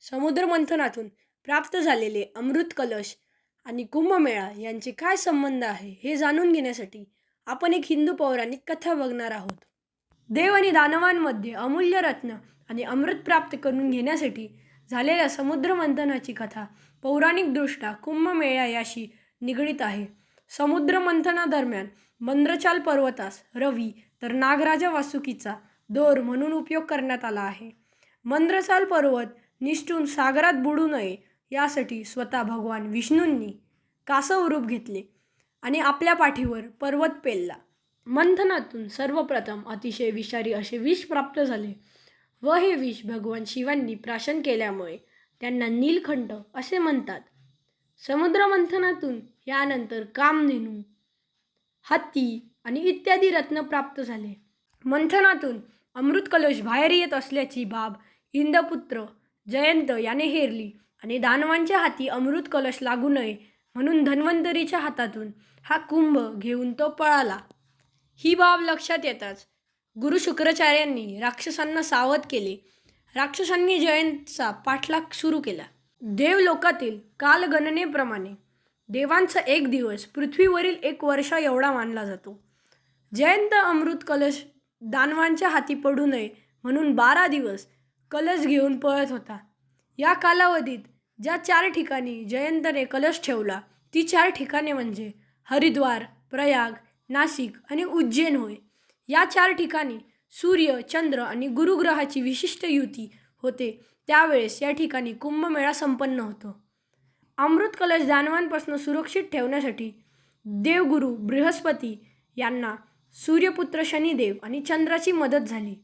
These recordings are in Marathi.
समुद्रमंथनातून प्राप्त झालेले अमृत कलश आणि कुंभमेळा यांचे काय संबंध आहे हे जाणून घेण्यासाठी आपण एक हिंदू पौराणिक कथा बघणार आहोत. देव आणि दानवांमध्ये अमूल्य रत्न आणि अमृत प्राप्त करून घेण्यासाठी झालेल्या समुद्रमंथनाची कथा पौराणिकदृष्ट्या कुंभमेळा याशी निगडीत आहे. समुद्रमंथनादरम्यान मंद्रचाल पर्वतास रवी तर नागराजा वासुकीचा दोर म्हणून उपयोग करण्यात आला आहे. मंद्रचाल पर्वत निष्ठून सागरात बुडू नये यासाठी स्वतः भगवान विष्णूंनी कासव रूप घेतले आणि आपल्या पाठीवर पर्वत पेलला. मंथनातून सर्वप्रथम अतिशय विषारी असे विष प्राप्त झाले व हे विष भगवान शिवांनी प्राशन केल्यामुळे त्यांना नीलखंड असे म्हणतात. समुद्रमंथनातून यानंतर कामधेनू हत्ती आणि इत्यादी रत्न प्राप्त झाले. मंथनातून अमृत कलश बाहेर येत असल्याची बाब इंदपुत्र जयंत याने हेरली आणि दानवांच्या हाती अमृत कलश लागू नये म्हणून धन्वंतरीच्या हातातून हा कुंभ घेऊन तो पळाला. ही बाब लक्षात येताच गुरु शुक्राचार्यांनी राक्षसांना सावध केले. राक्षसांनी जयंतचा पाठलाग सुरू केला. देवलोकातील कालगणनेप्रमाणे देवांचा एक दिवस पृथ्वीवरील एक वर्षा एवढा मानला जातो. जयंत अमृत कलश दानवांच्या हाती पडू नये म्हणून बारा दिवस कलश घेऊन पळत होता. या कालावधीत ज्या चार ठिकाणी जयंतने कलश ठेवला ती चार ठिकाणे म्हणजे हरिद्वार प्रयाग नाशिक आणि उज्जैन होय. या चार ठिकाणी सूर्य चंद्र आणि गुरुग्रहाची विशिष्ट युती होते. त्यावेळेस या ठिकाणी कुंभमेळा संपन्न होतो. अमृत कलश दानवांपासून सुरक्षित ठेवण्यासाठी देवगुरु बृहस्पती यांना सूर्यपुत्र शनिदेव आणि चंद्राची मदत झाली.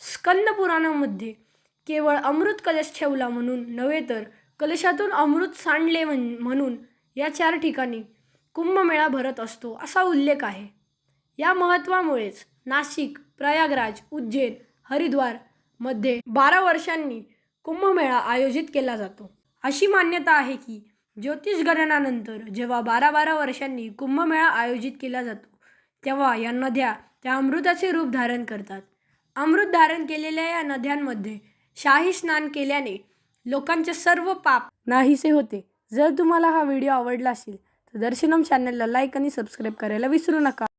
स्कंद पुराणामध्ये केवळ अमृत कलश ठेवला म्हणून नव्हे तर कलशातून अमृत सांडले म्हण म्हणून या चार ठिकाणी कुंभमेळा भरत असतो असा उल्लेख आहे. या महत्त्वामुळेच नाशिक प्रयागराज उज्जैन हरिद्वारमध्ये बारा वर्षांनी कुंभमेळा आयोजित केला जातो. अशी मान्यता आहे की ज्योतिष गणनानंतर जेव्हा बारा बारा वर्षांनी कुंभमेळा आयोजित केला जातो तेव्हा या नद्या त्या अमृताचे रूप धारण करतात. अमृत धारण केलेल्या या नद्यांमध्ये शाही स्नान केल्याने लोकांचे सर्व पाप नाहीसे होते. जर तुम्हाला हा व्हिडिओ आवडला असेल तर दर्शनम चॅनलला लाईक आणि सबस्क्राईब करायला विसरू नका.